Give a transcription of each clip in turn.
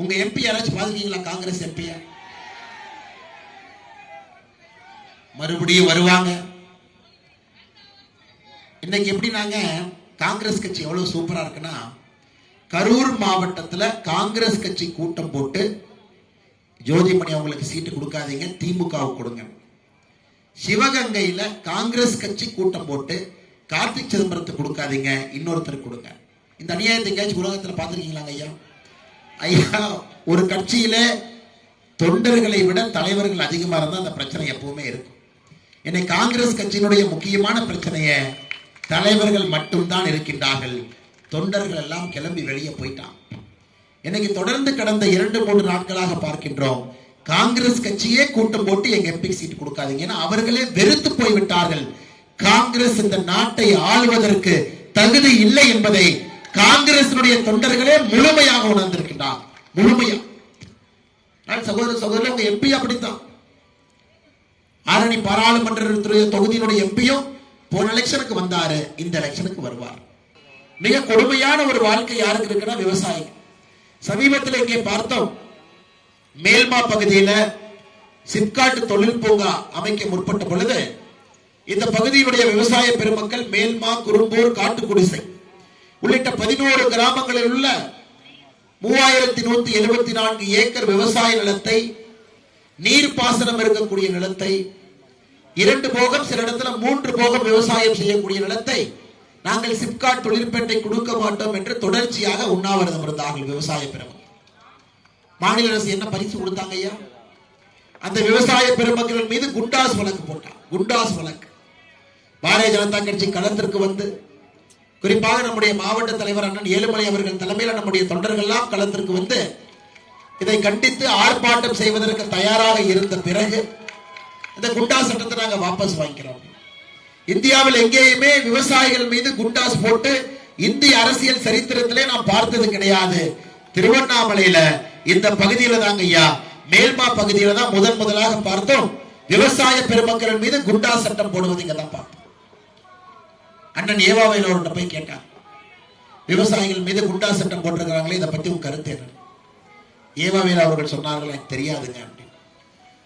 உங்க எம்பி யாராச்சும் பாத்துருக்கீங்களா? காங்கிரஸ் எம்பிய மறுபடியும் வருவாங்க. இன்னைக்கு எப்படி நாங்க காங்கிரஸ் கட்சி எவ்வளவு சூப்பரா இருக்குன்னா கரூர் மாவட்டத்துல காங்கிரஸ் கட்சி கூட்டம் போட்டு ஜோதிமணி அவங்களுக்கு சீட்டு கொடுக்காதீங்க திமுகவுக்கு கொடுங்க. சிவகங்கையில காங்கிரஸ் கட்சி கூட்டம் போட்டு கார்த்திக் சிதம்பரத்துக்கு கொடுக்காதீங்க இன்னொருத்தருக்கு கொடுங்க. இந்த அநியாயத்தை எங்கேயாச்சும் உலகத்துல பார்த்திருக்கீங்களாங்க ஐயா? ஐயா ஒரு கட்சியில தொண்டர்களை விட தலைவர்கள் அதிகமாக இருந்தால் அந்த பிரச்சனை எப்பவுமே இருக்கும். இன்னைக்கு காங்கிரஸ் கட்சியினுடைய முக்கியமான பிரச்சனைய தலைவர்கள் மட்டும்தான் இருக்கின்றார்கள். தொண்டர்கள் எல்லாம் கிளம்பி வெளியே போயிட்டான். இன்னைக்கு தொடர்ந்து கடந்த இரண்டு மூன்று நாட்களாக பார்க்கின்றோம் காங்கிரஸ் கட்சியே கூட்டம் போட்டு எங்க எம்பி சீட் கொடுக்காதீங்க. ஏன்னா அவர்களே வெறுத்து போய்விட்டார்கள். காங்கிரஸ் இந்த நாட்டை ஆளுவதற்கு தகுதி இல்லை என்பதை காங்கிரசினுடைய தொண்டர்களே முழுமையாக உணர்ந்திருக்கின்றார். முழுமையா. நான் சகோதர சகோதரர் உங்க எம்பி அப்படித்தான். ஆரணி பாராளுமன்ற தொகுதியினுடைய எம்பியும் போன எலெக்ஷனுக்கு வந்தாரு. இந்த எலெக்ஷனுக்கு வருவார். மிக கொடுமையான ஒரு வாழ்க்கை யாருக்கு இருக்குன்னா விவசாயி சமீபத்தில் இங்கே பார்த்தோம். மேல்மா பகுதியில சிப்காட்டு தொழில் பூங்கா அமைக்க முற்பட்ட பொழுது இந்த பகுதியினுடைய விவசாய பெருமக்கள் மேல்மா குறும்பூர் காட்டுக்குடிசை உள்ளிட்ட பதினோரு கிராமங்களில் உள்ள மூவாயிரத்தி நூத்தி எழுபத்தி நான்கு ஏக்கர் விவசாய நிலத்தை நீர்ப்பாசனம் இருக்கக்கூடிய நிலத்தை இரண்டு போகம் சில இடத்துல மூன்று போகம் விவசாயம் செய்யக்கூடிய நிலத்தை நாங்கள் சிப்காட் தொழிற்பேட்டை கொடுக்க மாட்டோம் என்று தொடர்ச்சியாக உண்ணாவிரதம் இருந்தார்கள் விவசாய பெருமக்கள். மாநில அரசு என்ன பரிசு கொடுத்தாங்க ஐயா? அந்த விவசாய பெருமக்கள் மீது குண்டாஸ் வழக்கு போட்டான் குண்டாஸ் வழக்கு. பாரதிய ஜனதா கட்சி களத்திற்கு வந்து குறிப்பாக நம்முடைய மாவட்ட தலைவர் அண்ணன் ஏழுமலை அவர்கள் தலைமையில் நம்முடைய தொண்டர்கள்லாம் களத்திற்கு வந்து இதை கண்டித்து ஆர்ப்பாட்டம் செய்வதற்கு தயாராக இருந்த பிறகு இந்த குண்டா சட்டத்தை நாங்கள் வாபஸ் வாங்கிக்கிறோம். இந்தியாவில் எங்கேயுமே விவசாயிகள் மீது குண்டாஸ் போட்டு இந்திய அரசியல் சரித்திரத்திலே நாம் பார்த்தது கிடையாது. திருவண்ணாமலையில இந்த பகுதியில தாங்க ஐயா. மேல்மா பகுதியில தான் முதன் முதலாக பார்த்தோம். விவசாய பெருமக்கள் மீது குண்டா சட்டம் போடுவது இங்க தான் பார்த்தோம். அண்ணன் ஏவாவையில் அவர்கிட்ட போய் கேட்டார் விவசாயிகள் மீது குண்டா சட்டம் போட்டிருக்கிறாங்களே இதை பத்தி உங்க கருத்து என்ன? ஏவாவையில் அவர்கள் சொன்னார்கள் எனக்கு தெரியாதுங்க அப்படின்னு.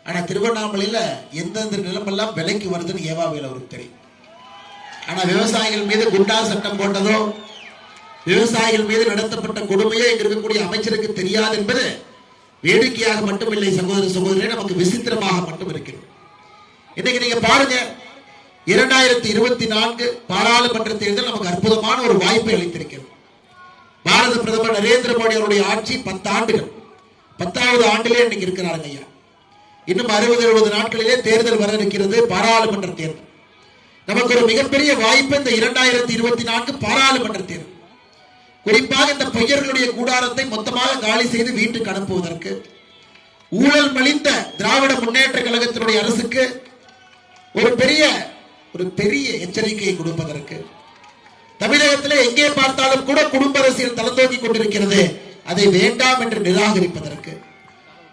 ஆனா திருவண்ணாமலையில எந்தெந்த நிலமெல்லாம் விலைக்கு வருதுன்னு ஏவாவையில் அவருக்கு தெரியும். ஆனா விவசாயிகள் மீது குண்டா சட்டம் போட்டதோ விவசாயிகள் மீது நடத்தப்பட்ட கொடுமையோ இங்க இருக்கக்கூடிய அமைச்சருக்கு தெரியாது என்பது வேடிக்கையாக மட்டுமில்லை சகோதர சகோதரே நமக்கு விசித்திரமாக மட்டும் இருக்கிறது. இன்னைக்கு நீங்க பாருங்க இரண்டாயிரத்தி இருபத்தி நான்கு பாராளுமன்ற தேர்தல் நமக்கு அற்புதமான ஒரு வாய்ப்பை அளித்திருக்கிறது. பாரத பிரதமர் நரேந்திர மோடி அவருடைய ஆட்சி பத்து ஆண்டுகள் பத்தாவது ஆண்டிலே இன்னைக்கு இருக்கிறாருங்க ஐயா. இன்னும் அறுபது எழுபது நாட்களிலே தேர்தல் வர இருக்கிறது பாராளுமன்ற தேர்தல். நமக்கு ஒரு மிகப்பெரிய வாய்ப்பு இந்த இரண்டாயிரத்தி இருபத்தி நான்கு பாராளுமன்ற தேர்தல். குறிப்பாக இந்த பையர்களுடைய கூடாரத்தை மொத்தமாக காலி செய்து வீட்டுக்கு அனுப்புவதற்கு ஊழல் மலிந்த திராவிட முன்னேற்ற கழகத்தினுடைய அரசுக்கு ஒரு பெரிய ஒரு பெரிய எச்சரிக்கையை கொடுப்பதற்கு. தமிழகத்தில் எங்கே பார்த்தாலும் கூட குடும்ப அரசியல் தலந்தோக்கி கொண்டிருக்கிறது. அதை வேண்டாம் என்று நிராகரிப்பதற்கு.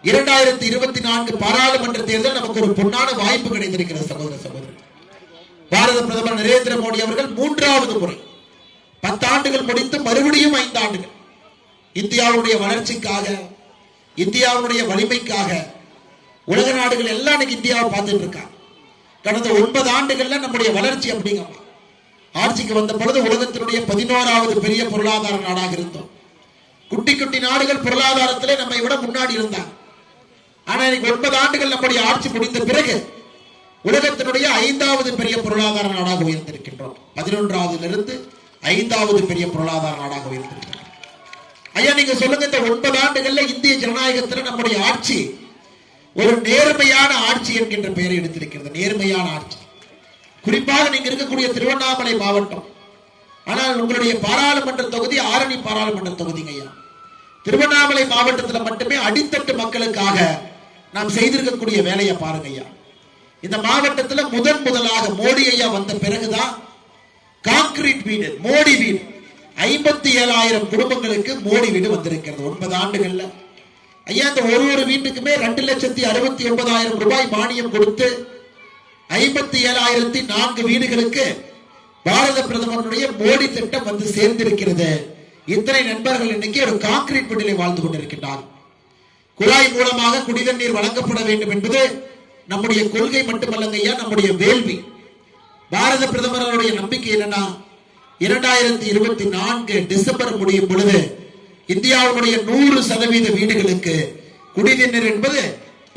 இரண்டாயிரத்தி இருபத்தி நான்கு பாராளுமன்ற தேர்தல் நமக்கு ஒரு பொன்னான வாய்ப்பு கிடைத்திருக்கிறது சகோதர சகோதரர் பாரத பிரதமர் நரேந்திர மோடி அவர்கள் மூன்றாவது முறை பத்தாண்டுகள் முடித்து மறுபடியும் ஐந்தாண்டுகள். இந்தியாவுடைய வளர்ச்சிக்காக இந்தியாவுடைய வலிமைக்காக உலக நாடுகள் எல்லாம் இன்னைக்கு இந்தியாவை பார்த்துட்டு இருக்காங்க கடந்த ஒன்பது ஆண்டுகள்ல நம்முடைய வளர்ச்சி அப்படிங்கிறோம் ஆட்சிக்கு வந்த பொழுது உலகத்தினுடைய பதினோராவது பெரிய பொருளாதார நாடாக இருந்தோம். குட்டி குட்டி நாடுகள் பொருளாதாரத்திலே நம்மை விட முன்னாடி இருந்தாங்க. ஆனா இன்னைக்கு ஒன்பது ஆண்டுகள் நம்முடைய ஆட்சி முடிந்த பிறகு உலகத்தினுடைய ஐந்தாவது பெரிய பொருளாதார நாடாக உயர்ந்திருக்கின்றோம். பதினொன்றாவதுல இருந்து ஐந்தாவது பெரிய பொருளாதார நாடாக உயர்ந்திருக்கின்றோம். ஐயா நீங்க சொல்லுங்க இந்த ஒன்பது ஆண்டுகள்ல இந்திய ஜனநாயகத்துல நம்முடைய ஆட்சி ஒரு நேர்மையான ஆட்சி என்கின்ற பெயரை எடுத்திருக்கிறது. நேர்மையான ஆட்சி. குறிப்பாக நீங்க இருக்கக்கூடிய திருவண்ணாமலை மாவட்டம். ஆனால் உங்களுடைய பாராளுமன்ற தொகுதி ஆரணி பாராளுமன்ற தொகுதிங்க ஐயா. திருவண்ணாமலை மாவட்டத்தில் மட்டுமே அடித்தட்டு மக்களுக்காக நாம் செய்திருக்கக்கூடிய வேலையை பாருங்க ஐயா. இந்த மாவட்டத்தில் முதன் முதலாக மோடி ஐயா வந்த பிறகுதான் கான்கிரீட் வீடு மோடி வீடு. ஐம்பத்தி ஏழாயிரம் குடும்பங்களுக்கு மோடி வீடு வந்திருக்கிறது. ஒன்பது ஆண்டுகள்ல. ஐயா இந்த ஒரு ஒரு வீட்டுக்குமே ரெண்டு லட்சத்தி அறுபத்தி ஒன்பதாயிரம் ரூபாய் மானியம் கொடுத்து ஐம்பத்தி ஏழாயிரத்தி நான்கு வீடுகளுக்கு பாரத பிரதமருடைய மோடி திட்டம் வந்து சேர்ந்திருக்கிறது. இத்தனை நண்பர்கள் இன்னைக்கு ஒரு கான்கிரீட் வீட்டிலே வாழ்ந்து கொண்டிருக்கின்றார் குழாய் மூலமாக குடிதண்ணீர் வழங்கப்பட வேண்டும் என்பது நம்முடைய கொள்கை மட்டுமல்லங்க ஐயா நம்முடைய வேள்வி. பாரத பிரதமர் நம்பிக்கை என்னன்னா இரண்டாயிரத்தி இருபத்தி நான்கு டிசம்பர் முடியும் பொழுது இந்தியாவுடைய நூறு சதவீத வீடுகளுக்கு குடிநீர் என்பது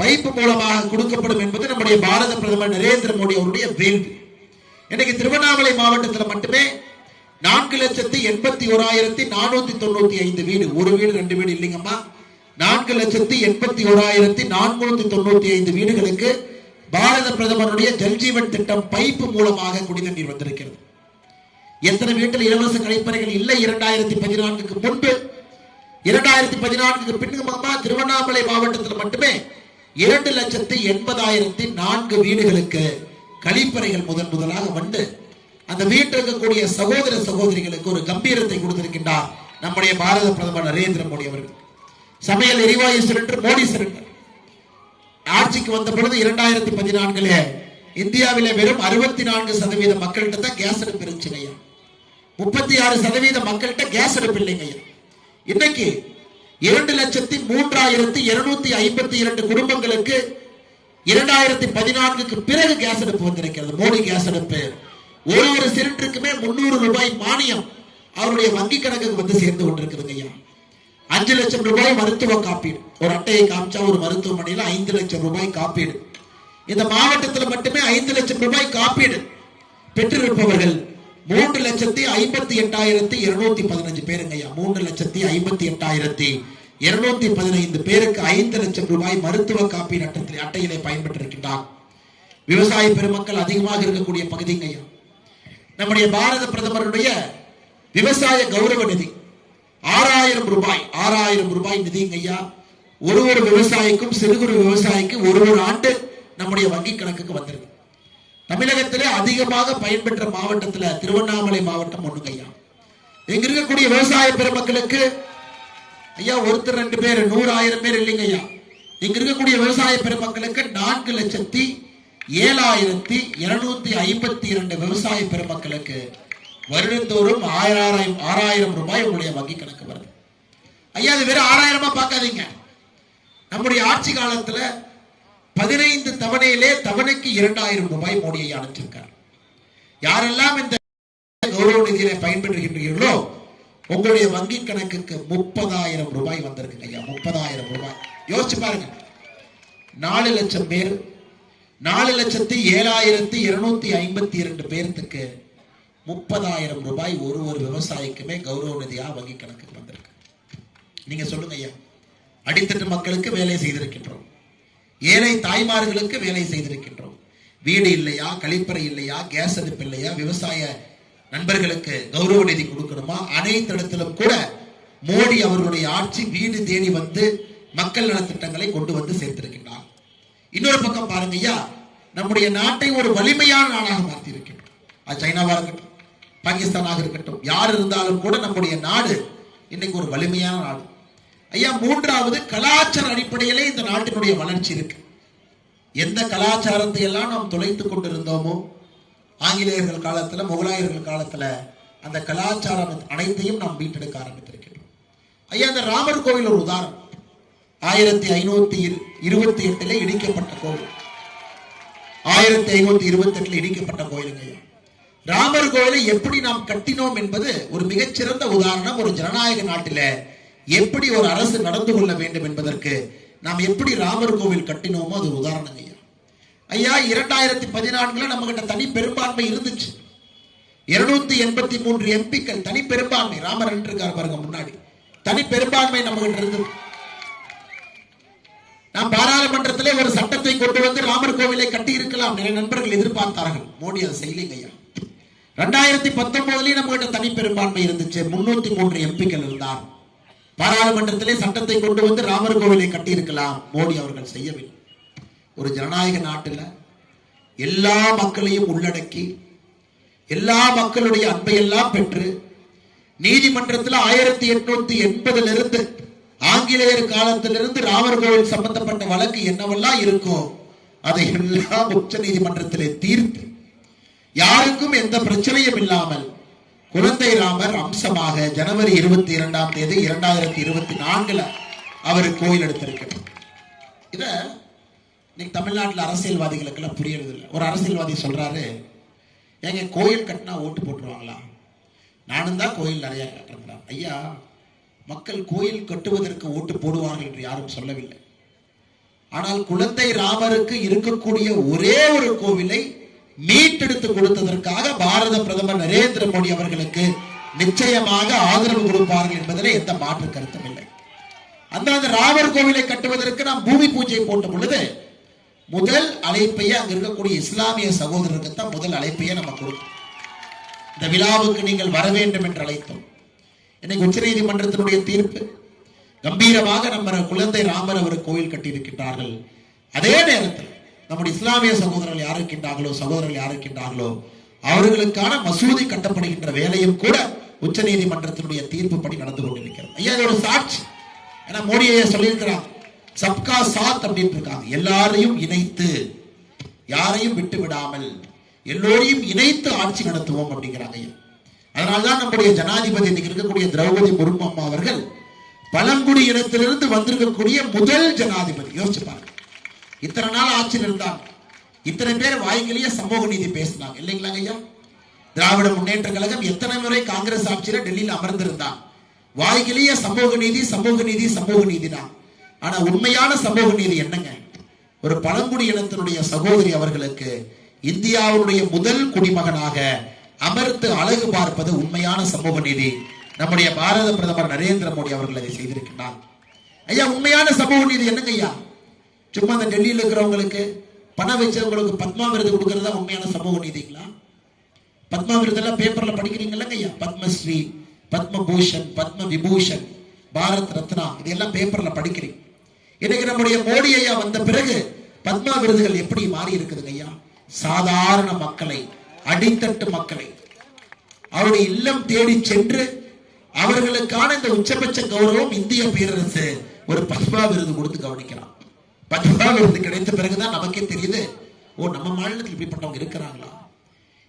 பைப்பு மூலமாக கொடுக்கப்படும் என்பது நம்முடைய பாரத பிரதமர் நரேந்திர மோடி அவருடைய வேள்வி. இன்னைக்கு திருவண்ணாமலை மாவட்டத்தில் மட்டுமே நான்கு லட்சத்தி எண்பத்தி ஓராயிரத்தி நானூத்தி தொண்ணூத்தி ஐந்து வீடு. ஒரு வீடு ரெண்டு வீடு இல்லைங்கம்மா. நான்கு லட்சத்தி எண்பத்தி ஓராயிரத்தி நானூத்தி தொண்ணூத்தி ஐந்து வீடுகளுக்கு பாரத பிரதமருடைய ஜல்ஜீவன் திட்டம் பைப்பு மூலமாக குடிநீர் வந்திருக்கிறது. எத்தனை வீட்டில் இலவச கழிப்பறைகள் இல்லை இரண்டாயிரத்தி பதினான்குக்கு முன்பு? இரண்டாயிரத்தி பதினான்கு பின்னுமா திருவண்ணாமலை மாவட்டத்தில் மட்டுமே இரண்டு லட்சத்தி எண்பதாயிரத்தி நான்கு வீடுகளுக்கு கழிப்பறைகள் முதன் முதலாக வந்து அந்த வீட்டில் இருக்கக்கூடிய சகோதர சகோதரிகளுக்கு ஒரு கம்பீரத்தை கொடுத்திருக்கின்றார் நம்முடைய பாரத பிரதமர் நரேந்திர மோடி அவர்கள். சமையல் எரிவாயு சிலிண்டர் மோடி சிலிண்டர். ஆட்சிக்கு வந்த பொழுது இரண்டாயிரத்தி பதினான்குல இந்தியாவிலே வெறும் அறுபத்தி நான்கு சதவீத மக்கள்கிட்ட தான் கேஸ் அடுப்பு இருந்துச்சுங்க முப்பத்தி ஆறு சதவீத மக்கள்கிட்ட கேஸ் அடுப்பு இல்லைங்க ஐயா. இன்னைக்கு இரண்டு லட்சத்தி மூன்றாயிரத்தி இருநூத்தி ஐம்பத்தி இரண்டு குடும்பங்களுக்கு இரண்டாயிரத்தி பதினான்குக்கு பிறகு கேஸ் அடுப்பு வந்திருக்கிறது. மோடி கேஸ் அடுப்பு. ஒரு ஒரு சிலிண்டருக்குமே முன்னூறு ரூபாய் மானியம் அவருடைய வங்கி கணக்குக்கு வந்து சேர்ந்து கொண்டிருக்கிறது ஐயா. அஞ்சு லட்சம் ரூபாய் மருத்துவ காப்பீடு. ஒரு அட்டையை காமிச்சா ஒரு மருத்துவமனையில் ஐந்து லட்சம் ரூபாய் காப்பீடு. இந்த மாவட்டத்தில் மட்டுமே ஐந்து லட்சம் ரூபாய் காப்பீடு பெற்றிருப்பவர்கள் மூன்று லட்சத்தி ஐம்பத்தி எட்டாயிரத்தி இருநூத்தி பதினஞ்சு பேருங்க ஐயா மூன்று லட்சத்தி ஐம்பத்தி எட்டாயிரத்தி இருநூத்தி பதினைந்து பேருக்கு ஐந்து லட்சம் ரூபாய் மருத்துவ காப்பீடு அட்டத்தில் அட்டையிலே பயன்பெற்றிருக்கின்றார் விவசாய பெருமக்கள் அதிகமாக இருக்கக்கூடிய பகுதிங்க ஐயா நம்முடைய பாரத பிரதமருடைய விவசாய கௌரவ நிதி ஆறாயிரம் ரூபாய் ஆறாயிரம் ரூபாய் நிதிங்க ஐயா ஒரு ஒரு விவசாயிக்கும் சிறு குறு விவசாயிக்கு ஒரு ஒரு ஆண்டு நம்முடைய வங்கி கணக்குக்கு வந்திருக்கு. தமிழகத்திலே அதிகமாக பயன்பெற்ற மாவட்டத்துல திருவண்ணாமலை மாவட்டம் ஒண்ணுங்க ஐயா. இங்க இருக்கக்கூடிய விவசாய பெருமக்களுக்கு ஐயா ஒருத்தர் ரெண்டு பேர் நூறாயிரம் பேர் இல்லைங்க ஐயா. இங்க இருக்கக்கூடிய விவசாய பெருமக்களுக்கு நான்கு லட்சத்தி ஏழாயிரத்தி இருநூத்தி ஐம்பத்தி இரண்டு விவசாய பெருமக்களுக்கு வருடந்தோறும் ஆயிரம் ஆறாயிரம் ரூபாய் உங்களுடைய வங்கி கணக்கு வருது. ஐயா அது வெறும் ஆறாயிரமா பார்க்காதீங்க. நம்முடைய ஆட்சி காலத்துல பதினைந்து தவணையிலே தவணைக்கு இரண்டாயிரம் ரூபாய் மோடியை ஐயா அனுப்பிச்சிருக்கார். யாரெல்லாம் இந்த கௌரவ நிதியில பயன்பெறுகின்றீர்களோ உங்களுடைய வங்கி கணக்குக்கு முப்பதாயிரம் ரூபாய் வந்திருக்குங்க ஐயா முப்பதாயிரம் ரூபாய். யோசிச்சு பாருங்க. நாலு லட்சம் பேர் நாலு லட்சத்தி ஏழாயிரத்தி இருநூத்தி ஐம்பத்தி இரண்டு பேர்த்துக்கு முப்பதாயிரம் ரூபாய் ஒரு ஒரு விவசாயிக்குமே கௌரவ நிதியா வங்கி கணக்கு வந்திருக்கு. நீங்க சொல்லுங்க ஐயா. அடித்தட்டு மக்களுக்கு வேலை செய்திருக்கின்றோம். ஏழை தாய்மார்களுக்கு வேலை செய்திருக்கின்றோம். வீடு இல்லையா கழிப்பறை இல்லையா கேஸ் அடுப்பு இல்லையா விவசாய நண்பர்களுக்கு கௌரவ நிதி கொடுக்கணுமா? அனைத்து இடத்திலும் கூட மோடி அவர்களுடைய ஆட்சி வீடு தேடி வந்து மக்கள் நலத்திட்டங்களை கொண்டு வந்து சேர்த்திருக்கின்றார். இன்னொரு பக்கம் பாருங்க ஐயா நம்முடைய நாட்டை ஒரு வலிமையான நாடாக மாற்றி இருக்கின்றோம் அது சைனாவா இருக்கட்டும் பாகிஸ்தானாக இருக்கட்டும் யார் இருந்தாலும் கூட நம்முடைய நாடு இன்னைக்கு ஒரு வலிமையான நாடு. ஐயா மூன்றாவது கலாச்சார அடிப்படையிலே இந்த நாட்டினுடைய வளர்ச்சி இருக்கு. எந்த கலாச்சாரத்தை எல்லாம் நாம் தொலைத்துக் கொண்டிருந்தோமோ ஆங்கிலேயர்கள் காலத்துல முகலாயர்கள் காலத்துல அந்த கலாச்சாரம் அனைத்தையும் நாம் மீட்டெடுக்க ஆரம்பித்திருக்கிறோம் ஐயா அந்த ராமர் கோவில் ஒரு உதாரணம். ஆயிரத்தி ஐநூத்தி இரு- இருபத்தி எட்டுல இடிக்கப்பட்ட கோவில். ஆயிரத்தி ஐநூத்தி இருபத்தி எட்டுல இடிக்கப்பட்ட கோயிலுங்க ஐயா. ராமர் கோயிலை எப்படி நாம் கட்டினோம் என்பது ஒரு மிகச்சிறந்த உதாரணம் ஒரு ஜனநாயக நாட்டில எப்படி ஒரு அரசு நடந்து கொள்ள வேண்டும் என்பதற்கு நாம் எப்படி ராமர் கோவில் கட்டினோமோ அது உதாரணம் ஐயா. ஐயா இரண்டாயிரத்தி பதினான்குல நம்ம கிட்ட தனி பெரும்பான்மை இருந்துச்சு. இருநூத்தி எண்பத்தி மூன்று எம்பிக்கள் தனி பெரும்பான்மை ராமர் இருக்கார் பாருங்க முன்னாடி. தனி பெரும்பான்மை நம்ம கிட்ட இருந்தது. நாம் பாராளுமன்றத்திலே ஒரு சட்டத்தை கொண்டு வந்து ராமர் கோவிலை கட்டி இருக்கலாம் நிறைய நண்பர்கள் எதிர்பார்த்தார்கள். மோடி அதை செய்யலைங்க ஐயா. ரெண்டாயிரத்தி பத்தொன்பதுலயும் நம்ம கிட்ட தனி பெரும்பான்மை இருந்துச்சு. முன்னூத்தி மூன்று எம்பிக்கள் இருந்தார். பாராளுமன்றத்திலே சட்டத்தை கொண்டு வந்து ராமர் கோவிலை கட்டியிருக்கலாம். மோடி அவர்கள் செய்யவில்லை. ஒரு ஜனநாயக நாட்டில் எல்லா மக்களையும் உள்ளடக்கி எல்லா மக்களுடைய அன்பையெல்லாம் பெற்று நீதிமன்றத்தில் ஆயிரத்தி எட்நூத்தி எண்பதுல இருந்து ஆங்கிலேயர் காலத்திலிருந்து ராமர் கோவில் சம்பந்தப்பட்ட வழக்கு என்னவெல்லாம் இருக்கோ அதை எல்லாம் உச்ச நீதிமன்றத்திலே தீர்த்து யாருக்கும் எந்த பிரச்சனையும் இல்லாமல் குழந்தை ராமர் அம்சமாக ஜனவரி இருபத்தி இரண்டாம் தேதி இரண்டாயிரத்தி இருபத்தி நான்குல அவர் கோயில் எடுத்திருக்கிறார். இத இன்னைக்கு தமிழ்நாட்டில் அரசியல்வாதிகளுக்கெல்லாம் புரியறது இல்லை ஒரு அரசியல்வாதி சொல்றாரு ஏங்க கோயில் கட்டினா ஓட்டு போட்டுருவாங்களா? நானும் தான் கோயில் நிறைய கட்டுறேன் ஐயா மக்கள் கோயில் கட்டுவதற்கு ஓட்டு போடுவார்கள் என்று யாரும் சொல்லவில்லை. ஆனால் குழந்தை ராமருக்கு இருக்கக்கூடிய ஒரே ஒரு கோவிலை மீட்டெடுத்து கொடுத்ததற்காக பாரத பிரதமர் நரேந்திர மோடி அவர்களுக்கு நிச்சயமாக ஆதரவு கொடுப்பார்கள் என்பதில் எந்த மாற்று கருத்தும் இல்லை. அந்த அந்த ராமர் கோவிலை கட்டுவதற்கு நாம் பூமி பூஜை போட்ட பொழுது முதல் அழைப்பையே அங்க இருக்கக்கூடிய இஸ்லாமிய சகோதரருக்கு தான் முதல் அழைப்பையே நம்ம கொடுத்தோம். இந்த விழாவுக்கு நீங்கள் வர வேண்டும் என்று அழைத்தோம். இன்னைக்கு உச்சநீதிமன்றத்தினுடைய தீர்ப்பு. கம்பீரமாக நம்ம குழந்தை ராமர் அவர் கோயில் கட்டியிருக்கின்றார்கள். அதே நேரத்தில் நம்முடைய இஸ்லாமிய சகோதரர்கள் யார் இருக்கின்றார்களோ சகோதரர்கள் யார் இருக்கின்றார்களோ அவர்களுக்கான மசூதி கட்டப்படுகின்ற வேலையும் கூட உச்ச நீதிமன்றத்தினுடைய தீர்ப்பு படி நடந்து கொண்டிருக்கிறது. ஐயா இது ஒரு சாட்சி. ஏன்னா மோடி ஐயா சொல்லியிருக்கிறார் சப்கா சாத் அப்படின்னு இருக்காங்க. எல்லாரையும் இணைத்து யாரையும் விட்டு விடாமல் எல்லோரையும் இணைத்து ஆட்சி நடத்துவோம் அப்படிங்கிறாங்க ஐயா. அதனால்தான் நம்முடைய ஜனாதிபதி இன்னைக்கு இருக்கக்கூடிய திரௌபதி முர்மு அவர்கள் பழங்குடி இனத்திலிருந்து வந்திருக்கக்கூடிய முதல் ஜனாதிபதி. யோசிச்சு பாருங்க. இத்தனை நாள் ஆட்சியில் இருந்தாங்க இத்தனை பேர் வாய்க்கிலேயே சமூக நீதி பேசினாங்க இல்லைங்களாங்க ஐயா? திராவிட முன்னேற்ற கழகம் எத்தனை முறை காங்கிரஸ் ஆட்சியில டெல்லியில் அமர்ந்திருந்தான். வாய்க்கிலேயே சமூக நீதி சமூக நீதி சமூக நீதி தான் ஆனா உண்மையான சமூக நீதி என்னங்க? ஒரு பழங்குடி இனத்தினுடைய சகோதரி அவர்களுக்கு இந்தியாவுடைய முதல் குடிமகனாக அமர்த்து அழகு பார்ப்பது உண்மையான சமூக நீதி. நம்முடைய பாரத பிரதமர் நரேந்திர மோடி அவர்கள் அதை செய்திருக்கிறார் ஐயா உண்மையான சமூக நீதி என்னங்க ஐயா? சும்மா அந்த டெல்லியில் இருக்கிறவங்களுக்கு பணம் வச்சவங்களுக்கு பத்மா விருது கொடுக்கறதா உண்மையான சமூக நீதிங்களா? பத்மா விருதெல்லாம் பேப்பர்ல படிக்கிறீங்கல்லங்க ஐயா பத்மஸ்ரீ பத்மபூஷன் பத்ம விபூஷன் பாரத் ரத்னா இதெல்லாம் பேப்பர்ல படிக்கிறீங்க. இன்னைக்கு நம்முடைய மோடி ஐயா வந்த பிறகு பத்மா விருதுகள் எப்படி மாறி இருக்குதுங்க ஐயா சாதாரண மக்களை அடித்தட்டு மக்களை. அவருடைய இல்லம் தேடி சென்று அவர்களுக்கான இந்த உச்சபட்ச கௌரவம் இந்திய பேரரசு ஒரு பத்மா விருது கொடுத்து கவனிக்கிறான். பத்மா விருது கிடைத்த பிறகுதான் நமக்கே தெரியுது ஓ நம்ம மாநிலத்தில் இப்படிப்பட்டவங்க இருக்கிறாங்களா?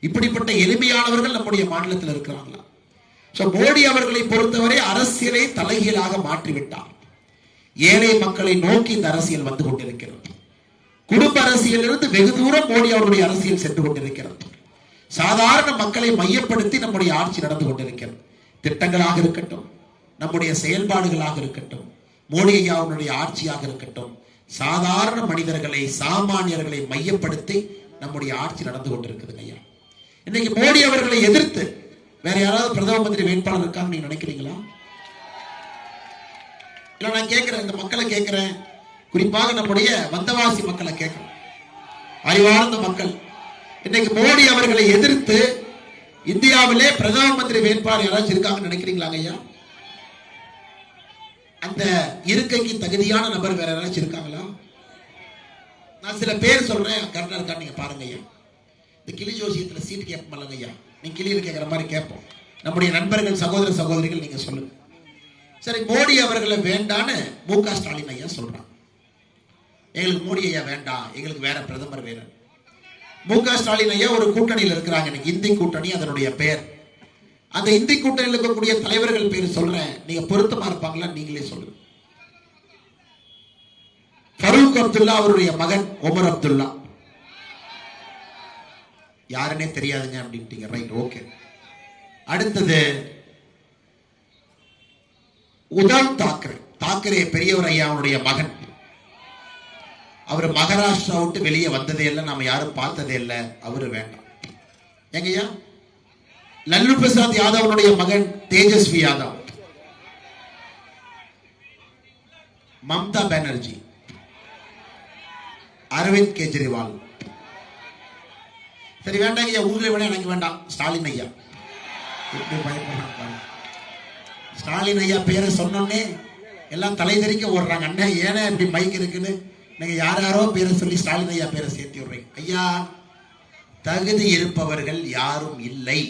இப்படிப்பட்ட எளிமையானவர்கள் நம்முடைய மாநிலத்தில் இருக்கிறாங்களா? ஸோ மோடி அவர்களை பொறுத்தவரை அரசியலை தலைகீழாக மாற்றிவிட்டார். ஏழை மக்களை நோக்கி இந்த அரசியல் வந்து கொண்டிருக்கிறது. குடும்ப அரசியலிருந்து வெகு தூரம் மோடி அவருடைய அரசியல் சென்று கொண்டிருக்கிறது. சாதாரண மக்களை மையப்படுத்தி நம்முடைய ஆட்சி நடந்து கொண்டிருக்கிறது. திட்டங்களாக இருக்கட்டும் நம்முடைய செயல்பாடுகளாக இருக்கட்டும் மோடி ஐயாவுடைய ஆட்சியாக இருக்கட்டும் சாதாரண மனிதர்களை சாமானியர்களை மையப்படுத்தி நம்முடைய ஆட்சி நடந்து கொண்டிருக்குதுங்க ஐயா. இன்னைக்கு மோடி அவர்களை எதிர்த்து வேற யாராவது பிரதம மந்திரி வேட்பாளர் இருக்காங்க நீங்க நினைக்கிறீங்களா? இல்ல நான் கேட்கிறேன் இந்த மக்களை கேட்கிறேன். குறிப்பாக நம்முடைய வந்தவாசி மக்களை கேட்கிறேன். அறிவார்ந்த மக்கள். இன்னைக்கு மோடி அவர்களை எதிர்த்து இந்தியாவிலே பிரதம மந்திரி வேட்பாளர் யாராச்சும் இருக்காங்கன்னு நினைக்கிறீங்களாங்க ஐயா? அந்த இருக்கைக்கு தகுதியான நபர் வேற யாராச்சும் இருக்காங்களா? நான் சில பேர் சொல்றேன் கரெக்டா இருக்கா நீங்க பாருங்க ஐயா. இந்த கிளி ஜோசியத்துல சீட்டு கேட்போம்லங்க ஐயா. நீங்க கிளியில் கேட்குற மாதிரி கேட்போம். நம்முடைய நண்பர்கள் சகோதர சகோதரிகள் நீங்க சொல்லுங்க. சரி மோடி அவர்களை வேண்டான்னு மு க ஸ்டாலின் ஐயா சொல்றான். எங்களுக்கு மோடி ஐயா வேண்டாம். எங்களுக்கு வேற பிரதமர் வேறு மு க ஸ்டாலின் ஐயா ஒரு கூட்டணியில் இருக்கிறாங்க. எனக்கு இந்தி கூட்டணி அதனுடைய பெயர் அந்த இந்தி கூட்டணியில் இருக்கக்கூடிய தலைவர்கள் பேர் சொல்றேன். நீங்க பொருத்தமா இருப்பாங்களா நீங்களே சொல்லுங்க. ஃபரூக் அப்துல்லா அவருடைய மகன் ஒமர் அப்துல்லா. யாருன்னே தெரியாதுங்க அப்படின்ட்டீங்க. ரைட் ஓகே அடுத்தது உதான் தாக்கரே. தாக்கரே பெரியவர் ஐயாவுடைய மகன். அவர் மகாராஷ்டிரா விட்டு வெளியே வந்ததே இல்லை நாம யாரும் பார்த்ததே இல்லை. அவரு வேண்டாம். எங்கய்யா லல்லு பிரசாத் யாதவனுடைய மகன் தேஜஸ்வி யாதவ். மம்தா பானர்ஜி. அரவிந்த் கெஜ்ரிவால். சரி வேண்டாம் ஐயா உங்களை விட எனக்கு வேண்டாம். ஸ்டாலின் ஐயா. எப்படி பயப்படுறாங்க ஸ்டாலின் ஐயா பேரை சொன்னோன்னே எல்லாம் தலை தெறிக்க ஓடுறாங்க. அண்ணன் ஏன்னா இப்படி மைக் இருக்குன்னு? நீங்கள் யார் யாரோ பேரை சொல்லி ஸ்டாலின் ஐயா பேரை சேர்த்து விடுறீங்க. ஐயா தகுதி இருப்பவர்கள் யாரும் இல்லை.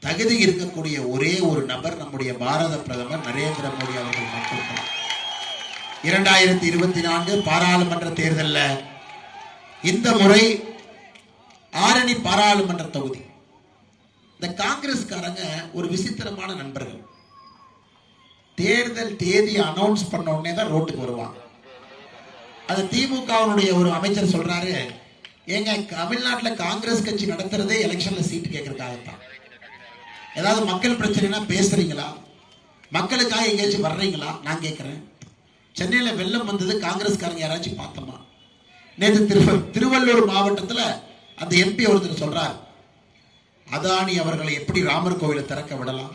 தகுதி இருக்கக்கூடிய ஒரே ஒரு நபர் நம்முடைய பாரத பிரதமர் நரேந்திர மோடி அவர்கள் மட்டும்தான். இரண்டாயிரத்தி இருபத்தி நான்கு பாராளுமன்ற தேர்தலில் இந்த முறை ஆரணி பாராளுமன்ற தொகுதி. இந்த காங்கிரஸ்காரங்க ஒரு விசித்திரமான நண்பர்கள். தேர்தல் தேதி அனௌன்ஸ் பண்ண உடனே தான் ரோட்டுக்கு வருவாங்க. அது திமுகவினுடைய ஒரு அமைச்சர் சொல்றாரு ஏங்க தமிழ்நாட்டில் காங்கிரஸ் கட்சி நடத்துறதே எலெக்ஷன்ல சீட்டு கேட்கறதுக்காகத்தான். ஏதாவது மக்கள் பிரச்சனைனா பேசுறீங்களா? மக்களுக்காக எங்கேயாச்சும் வர்றீங்களா? நான் கேட்கிறேன். சென்னையில் வெள்ளம் வந்தது காங்கிரஸ்காரங்க யாராச்சும் பார்த்தோமா? நேற்று திரு திருவள்ளூர் மாவட்டத்தில் அந்த எம்பி ஒருத்தர் சொல்றார் அதானி அவர்களை எப்படி ராமர் கோவிலை திறக்க விடலாம்?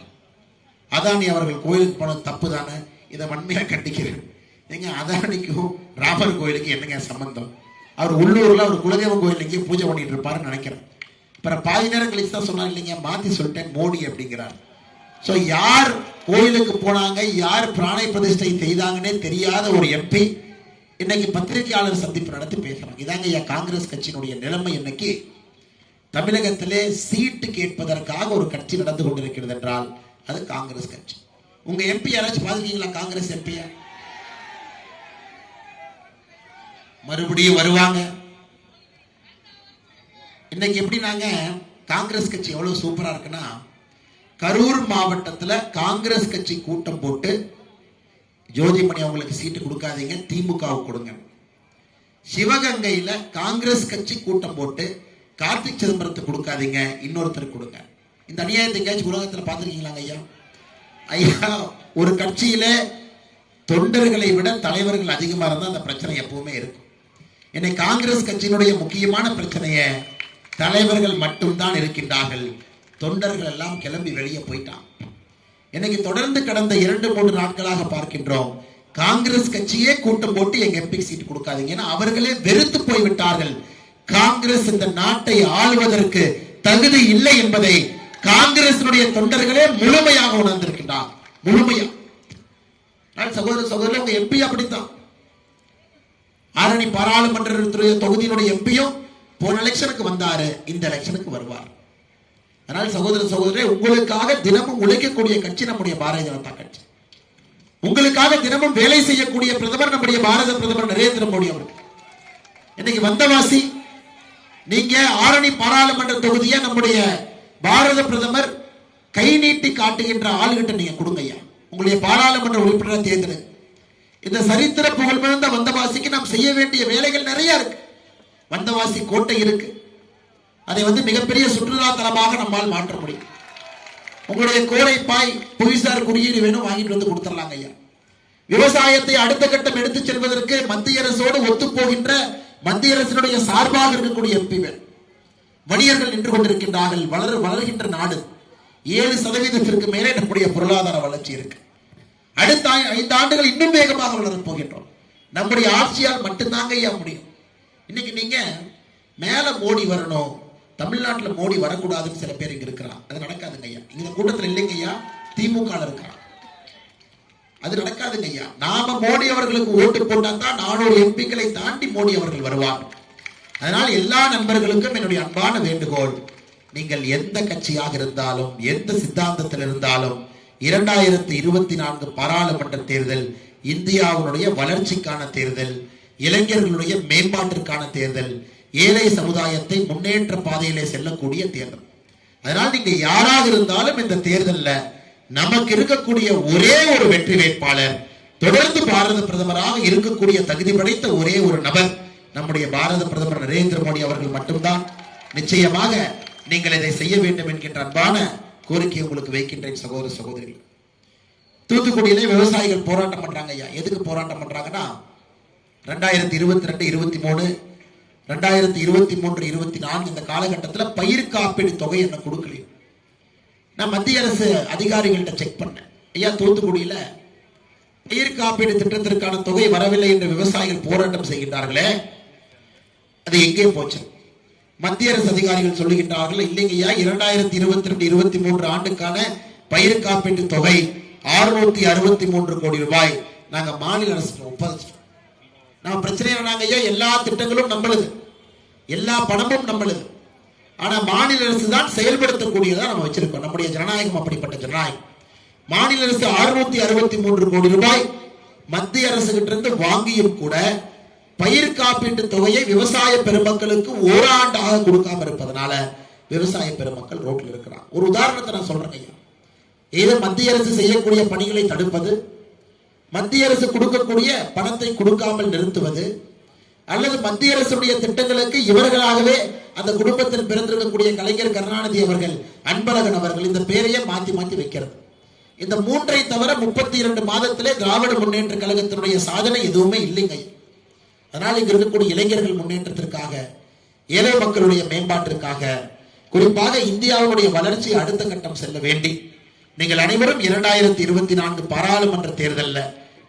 அதானி அவர்கள் கோயிலுக்கு போனது தப்பு தானே இதை வன்மையாக கண்டிக்கிறேன். ஏங்க அதானிக்கும் ராமர் கோயிலுக்கு என்னங்க சம்பந்தம்? அவர் உள்ளூரில் அவர் குலதெய்வ கோயில் எங்கேயும் பூஜை பண்ணிட்டு இருப்பாருன்னு நினைக்கிறேன். அப்புறம் பாதி நேரம் கழிச்சு தான் சொன்னார் இல்லைங்க மாத்தி சொல்லிட்டேன் மோடி அப்படிங்கிறார். ஸோ யார் கோயிலுக்கு போனாங்க யார் பிராணை பிரதிஷ்டை செய்தாங்கன்னே தெரியாத ஒரு எம்பி இன்னைக்கு பத்திரிகையாளர் சந்திப்பு நடத்தி பேசுறாங்க. இதாங்க ஐயா காங்கிரஸ் கட்சியினுடைய நிலைமை இன்னைக்கு. தமிழகத்திலே சீட்டு கேட்பதற்காக ஒரு கட்சி நடந்து கொண்டிருக்கிறது என்றால் அது காங்கிரஸ் கட்சி. உங்க எம்பி யாராச்சும் பாத்துக்கீங்களா காங்கிரஸ் எம்பியா மறுபடியும் வருவாங்க. இன்னைக்கு எப்படி நாங்க காங்கிரஸ் கட்சி எவ்வளவு சூப்பரா இருக்குன்னா கரூர் மாவட்டத்துல காங்கிரஸ் கட்சி கூட்டம் போட்டு ஜோதிமணி அவங்களுக்கு சீட்டு கொடுக்காதீங்க திமுகவுக்கு கொடுங்க. சிவகங்கையில காங்கிரஸ் கட்சி கூட்டம் போட்டு கார்த்திக் சிதம்பரத்துக்கு கொடுக்காதீங்க இன்னொருத்தருக்கு கொடுங்க. இந்த அநியாயத்தை எங்கேயாச்சும் உலகத்துல பார்த்திருக்கீங்களாங்க ஐயா? ஐயா ஒரு கட்சியில தொண்டர்களை விட தலைவர்கள் அதிகமா இருந்தா அந்த பிரச்சனை எப்பவுமே இருக்கும். என்னை காங்கிரஸ் கட்சியினுடைய முக்கியமான பிரச்சனையை தலைவர்கள் மட்டும்தான் இருக்கின்றார்கள். தொண்டர்கள் எல்லாம் கிளம்பி வெளியே போயிட்டான். இன்னைக்கு தொடர்ந்து கடந்த இரண்டு மூன்று நாட்களாக பார்க்கின்றோம். காங்கிரஸ் கட்சியே கூட்டம் போட்டு எங்க எம்பி சீட் கொடுக்காதீங்க. ஏன்னா அவர்களே வெறுத்து போய்விட்டார்கள். காங்கிரஸ் இந்த நாட்டை ஆளுவதற்கு தகுதி இல்லை என்பதை காங்கிரசினுடைய தொண்டர்களே முழுமையாக உணர்ந்திருக்கின்றார். முழுமையா. நான் சகோதர சகோதரர் உங்க எம்பி அப்படித்தான். ஆரணி பாராளுமன்ற தொகுதியினுடைய எம்பியும் போன எலெக்ஷனுக்கு வந்தாரு. இந்த எலெக்ஷனுக்கு வருவார். அதனால் சகோதர சகோதரே உங்களுக்காக தினமும் உழைக்கக்கூடிய கட்சி நம்முடைய பாரதிய ஜனதா கட்சி. உங்களுக்காக தினமும் வேலை செய்யக்கூடிய பிரதமர் நம்முடைய பாரத பிரதமர் நரேந்திர மோடி அவர்கள். இன்னைக்கு வந்தவாசி நீங்க ஆரணி பாராளுமன்ற தொகுதியை நம்முடைய பாரத பிரதமர் கை நீட்டி காட்டுகின்ற ஆளுகிட்ட நீங்க கொடுங்க ஐயா. உங்களுடைய பாராளுமன்ற உறுப்பினரை தேர்ந்தெடு. இந்த சரித்திர புகழ்மிழந்த வந்தவாசிக்கு நாம் செய்ய வேண்டிய வேலைகள் நிறைய இருக்கு. வந்தவாசி கோட்டை இருக்கு. அதை வந்து மிகப்பெரிய சுற்றுலா தலமாக நம்மால் மாற்ற முடியும். உங்களுடைய கோடை பாய் புவிசார் குடியீடு வேணும் வாங்கிட்டு வந்து கொடுத்துடலாங்க ஐயா. விவசாயத்தை அடுத்த கட்டம் எடுத்துச் செல்வதற்கு மத்திய அரசோடு ஒத்து போகின்ற மத்திய அரசினுடைய சார்பாக இருக்கக்கூடிய எம்பிகள் வணிகர்கள் நின்று கொண்டிருக்கின்றார்கள். வளர் வளர்கின்ற நாடு. ஏழு சதவீதத்திற்கு மேலே நம்முடைய பொருளாதார வளர்ச்சி இருக்கு. அடுத்த ஐந்து ஆண்டுகள் இன்னும் வேகமாக வளரப் போகின்றோம். நம்முடைய ஆட்சியால் மட்டும்தாங்க ஐயா முடியும். இன்னைக்கு நீங்க மேல மோடி வரணும் தமிழ்நாட்டுல மோடி வரக்கூடாதுன்னு சில பேர் இங்க இருக்கிறான் அது நடக்காதுங்க ஐயா. இந்த கூட்டத்துல இல்லைங்க ஐயா. திமுக இருக்கிறான் அது நடக்காதுங்க ஐயா. நாம மோடி அவர்களுக்கு ஓட்டு போட்டா தான் நானூறு எம்பிக்களை தாண்டி மோடி அவர்கள் வருவார். அதனால் எல்லா நண்பர்களுக்கும் என்னுடைய அன்பான வேண்டுகோள். நீங்கள் எந்த கட்சியாக இருந்தாலும் எந்த சித்தாந்தத்தில் இருந்தாலும் இரண்டாயிரத்தி இருபத்தி நான்கு பாராளுமன்ற தேர்தல் இந்தியாவுடைய வளர்ச்சிக்கான தேர்தல் இளைஞர்களுடைய மேம்பாட்டிற்கான தேர்தல் ஏழை சமுதாயத்தை முன்னேற்ற பாதையிலே செல்லக்கூடிய தேர்தல். அதனால் நீங்க யாராக இருந்தாலும் இந்த தேர்தல்ல நமக்கு இருக்கக்கூடிய ஒரே ஒரு வெற்றி வேட்பாளர் தொடர்ந்து பாரத பிரதமராக இருக்கக்கூடிய தகுதி படைத்த ஒரே ஒரு நபர் நம்முடைய பாரத பிரதமர் நரேந்திர மோடி அவர்கள் மட்டும்தான். நிச்சயமாக நீங்கள் இதை செய்ய வேண்டும் என்கின்ற அன்பான கோரிக்கை உங்களுக்கு வைக்கின்றேன் சகோதர சகோதரிகள். தூத்துக்குடியிலே விவசாயிகள் போராட்டம் பண்றாங்க ஐயா. எதுக்கு போராட்டம் பண்றாங்கன்னா ரெண்டாயிரத்தி இருபத்தி ரெண்டு இருபத்தி மூணு ரெண்டாயிரத்தி இருபத்தி மூன்று இருபத்தி நான்கு இந்த காலகட்டத்தில் பயிர் காப்பீடு தொகை என்ன கொடுக்கலையும் நான் மத்திய அரசு அதிகாரிகள்கிட்ட செக் பண்ணேன். ஐயா தூத்துக்குடியில பயிர் காப்பீடு திட்டத்திற்கான தொகை வரவில்லை என்று விவசாயிகள் போராட்டம் செய்கின்றார்களே. அது எங்கே போச்சு? மத்திய அரசு அதிகாரிகள் சொல்லுகின்றார்கள் இல்லைங்கய்யா இரண்டாயிரத்தி இருபத்தி ரெண்டு இருபத்தி மூன்று ஆண்டுக்கான பயிர் காப்பீட்டு தொகை அறுநூத்தி அறுபத்தி மூன்று கோடி ரூபாய். நாங்க மாநில அரசு ஒப்படைச்சிட்டோம். நம்ம பிரச்சனை என்னன்னாங்க ஐயா எல்லா திட்டங்களும் நம்மளுது. எல்லா பணமும் நம்மளது. ஆனா மாநில அரசு தான் செயல்படுத்தக்கூடியதா நம்ம வச்சிருக்கோம். நம்முடைய ஜனநாயகம் அப்படிப்பட்ட ஜனநாயகம். மாநில அரசு அறுநூத்தி அறுபத்தி மூன்று கோடி ரூபாய் மத்திய அரசு கிட்ட இருந்து வாங்கியும் கூட பயிர் காப்பீட்டு தொகையை விவசாய பெருமக்களுக்கு ஓராண்டாக கொடுக்காம இருப்பதனால விவசாய பெருமக்கள் ரோட்டில் இருக்கிறான் ஒரு உதாரணத்தை நான் சொல்றேன் ஐயா. ஏதோ மத்திய அரசு செய்யக்கூடிய பணிகளை தடுப்பது மத்திய அரசு கொடுக்கக்கூடிய பணத்தை கொடுக்காமல் நிறுத்துவது அல்லது மத்திய அரசுடைய திட்டங்களுக்கு இவர்களாகவே அந்த குடும்பத்தில் பிறந்திருக்கக்கூடிய கலைஞர் கருணாநிதி அவர்கள் அன்பழகன் அவர்கள் இந்த பெயரையே மாத்தி மாத்தி வைக்கிறது. இந்த மூன்றை தவிர முப்பத்தி இரண்டு மாதத்திலே திராவிட முன்னேற்ற கழகத்தினுடைய சாதனை எதுவுமே இல்லைங்க. அதனால் இங்க இருக்கக்கூடிய இளைஞர்கள் முன்னேற்றத்திற்காக ஏழை மக்களுடைய மேம்பாட்டிற்காக குறிப்பாக இந்தியாவுடைய வளர்ச்சி அடுத்த கட்டம் செல்ல வேண்டி நீங்கள் அனைவரும் இரண்டாயிரத்தி இருபத்தி நான்கு பாராளுமன்ற தேர்தலில்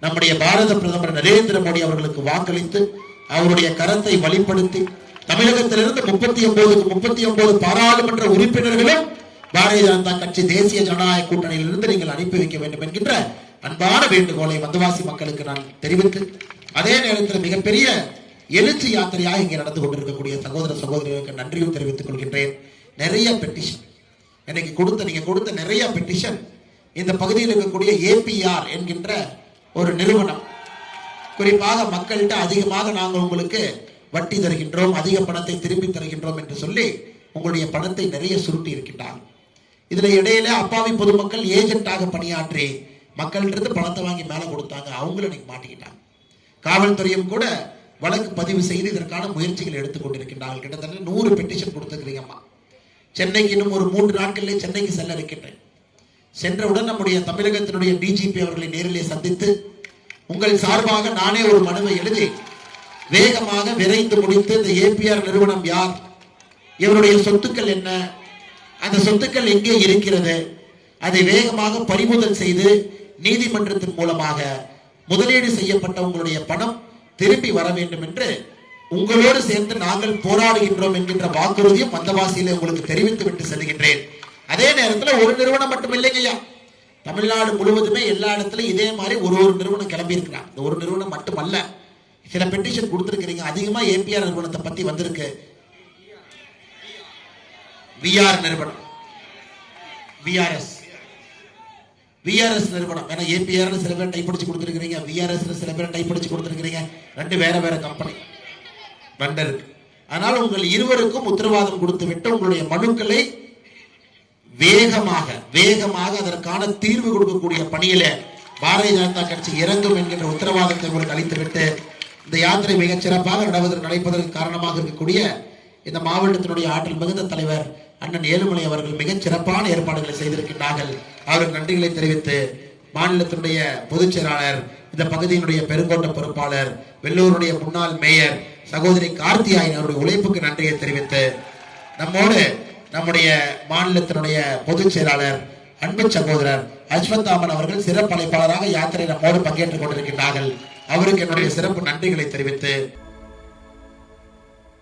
நம்முடைய பாரத பிரதமர் நரேந்திர மோடி அவர்களுக்கு வாக்களித்து அவருடைய கரத்தை வழிப்படுத்தி தமிழகத்திலிருந்து முப்பத்தி ஒன்பதுக்கு முப்பத்தி ஒன்பது பாராளுமன்ற உறுப்பினர்களும் பாரதிய ஜனதா கட்சி தேசிய ஜனநாயக கூட்டணியிலிருந்து நீங்கள் அனுப்பி வைக்க வேண்டும் என்கின்ற அன்பான வேண்டுகோளை வந்தவாசி மக்களுக்கு நான் தெரிவித்து அதே நேரத்தில் மிகப்பெரிய எழுச்சி யாத்திரையாக இங்கே நடந்து கொண்டிருக்கக்கூடிய சகோதர சகோதரிகளுக்கு நன்றியும் தெரிவித்துக் கொள்கின்றேன். நிறைய பெட்டிஷன் எனக்கு கொடுத்த நீங்க கொடுத்த நிறைய பெட்டிஷன் இந்த பகுதியில் இருக்கக்கூடிய ஏபிஆர் என்கின்ற ஒரு நிறுவனம் குறிப்பாக மக்கள்கிட்ட அதிகமாக நாங்கள் உங்களுக்கு வட்டி தருகின்றோம் அதிக பணத்தை திரும்பி தருகின்றோம் என்று சொல்லி உங்களுடைய பணத்தை நிறைய சுருட்டி இருக்கின்றார். இதுல இடையில அப்பாவி பொதுமக்கள் ஏஜென்ட்டாக பணியாற்றி மக்கள்கிட்ட பணத்தை வாங்கி மேல கொடுத்தாங்க. அவங்களும் இன்னைக்கு மாட்டிக்கிட்டாங்க. காவல்துறையும் கூட வழக்கு பதிவு செய்து இதற்கான முயற்சிகள் எடுத்துக் கொண்டிருக்கின்றார்கள். கிட்டத்தட்ட நூறு பெட்டிஷன் கொடுத்துருக்கிறீங்கம்மா சென்னைக்கு இன்னும் ஒரு மூன்று நாட்களிலே சென்னைக்கு செல்ல இருக்கின்றேன். சென்றவுடன் நம்முடைய தமிழகத்தினுடைய டிஜிபி அவர்களை நேரிலே சந்தித்து உங்கள் சார்பாக நானே ஒரு மனுவை எழுதி வேகமாக விரைந்து முடித்து இந்த ஏபிஆர் நிறுவனம் யார்? இவருடைய சொத்துக்கள் என்ன? அந்த சொத்துக்கள் எங்கே இருக்கிறது? அதை வேகமாக பறிமுதல் செய்து நீதிமன்றத்தின் மூலமாக முதலீடு செய்யப்பட்ட உங்களுடைய பணம் திரும்பி வர வேண்டும் என்று உங்களோடு சேர்ந்து நாங்கள் போராடுகின்றோம் என்கின்ற வாக்குறுதியும் வந்தவாசியில உங்களுக்கு தெரிவித்து விட்டு செல்கின்றேன். அதே நேரத்தில் ஒரு நிறுவனம் மட்டும் இல்லைங்கய்யா. தமிழ்நாடு முழுவதுமே எல்லா இடத்துலயும் இதே மாதிரி ஒரு ஒரு நிறுவனம் கிளம்பி இருக்கிறான் இந்த ஒரு நிறுவனம் மட்டுமல்ல சில பெட்டிஷன் கொடுத்திருக்கிறீங்க. அதிகமா ஏபிஆர் நிறுவனத்தை பத்தி வந்திருக்கு. விஆர் நிறுவனம். விஆர்எஸ் விஆர்எஸ் நிறுவனம். ஏன்னா ஏபிஆர் சில பேர் டைப் அடிச்சு கொடுத்துருக்கீங்க விஆர்எஸ் சில பேர் டைப் அடிச்சு கொடுத்துருக்கீங்க ரெண்டு வேற வேற கம்பெனி ரெண்டு அதனால் உங்கள் இருவருக்கும் உத்தரவாதம் கொடுத்து விட்டு உங்களுடைய மனுக்களை வேகமாக வேகமாக அதற்கான தீர்வு கொடுக்கக்கூடிய பணியில பாரதிய ஜனதா கட்சி இறங்கும் என்கின்ற உத்தரவாதத்தை உங்களுக்கு அளித்துவிட்டு இந்த யாத்திரை மிகச் சிறப்பாக நடவதற்கு நடப்பதற்கு காரணமாக இருக்கக்கூடிய இந்த மாவட்டத்தினுடைய ஆற்றல் மிகுந்த தலைவர் அண்ணன் ஏழுமலை அவர்கள் மிகச் சிறப்பான ஏற்பாடுகளை செய்திருக்கின்றார்கள். அவருக்கு நன்றிகளை தெரிவித்து மாநிலத்தினுடைய பொதுச் செயலாளர் இந்த பகுதியினுடைய பெருங்கோட்ட பொறுப்பாளர் வெள்ளூருடைய முன்னாள் மேயர் சகோதரி கார்த்தியாயின் அவருடைய உழைப்புக்கு நன்றியை தெரிவித்து நம்மோடு நம்முடைய மாநிலத்தினுடைய பொதுச் செயலாளர் அன்பு சகோதரர் அஸ்வத்தாமன் அவர்கள் சிறப்பு அழைப்பாளராக யாத்திரை நம்மோடு பங்கேற்றுக் கொண்டிருக்கின்றார்கள். அவருக்கு என்னுடைய சிறப்பு நன்றிகளை தெரிவித்து